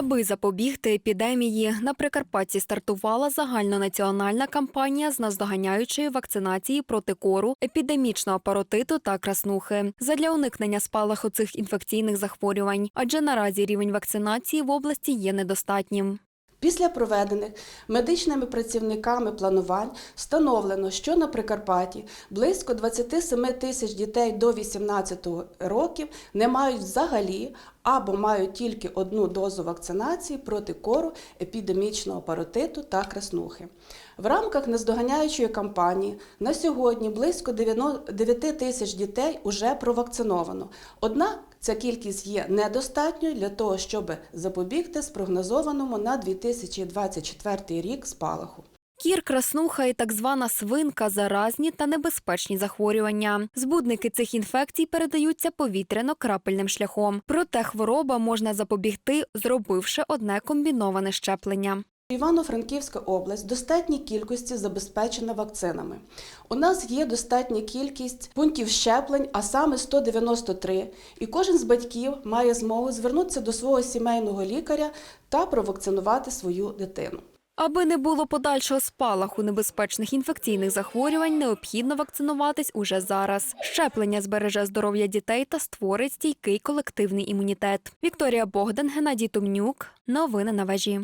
Аби запобігти епідемії, на Прикарпатті стартувала загальнонаціональна кампанія з наздоганяючої вакцинації проти кору, епідемічного паротиту та краснухи задля уникнення спалаху цих інфекційних захворювань, адже наразі рівень вакцинації в області є недостатнім. Після проведених медичними працівниками планувань встановлено, що на Прикарпатті близько 27 тисяч дітей до 18 років не мають взагалі або мають тільки одну дозу вакцинації проти кору, епідемічного паротиту та краснухи. В рамках наздоганяючої кампанії на сьогодні близько 9 тисяч дітей уже провакциновано. Однак ця кількість є недостатньою для того, щоб запобігти спрогнозованому на 2024 рік спалаху. Кір, краснуха і так звана свинка заразні та небезпечні захворювання. Збудники цих інфекцій передаються повітряно-крапельним шляхом. Проте хвороба можна запобігти, зробивши одне комбіноване щеплення. Івано-Франківська область в достатній кількості забезпечена вакцинами. У нас є достатня кількість пунктів щеплень, а саме 193, і кожен з батьків має змогу звернутися до свого сімейного лікаря та провакцинувати свою дитину. Аби не було подальшого спалаху небезпечних інфекційних захворювань, необхідно вакцинуватись уже зараз. Щеплення збереже здоров'я дітей та створить стійкий колективний імунітет. Вікторія Богдан, Геннадій Тумнюк. Новини на вежі.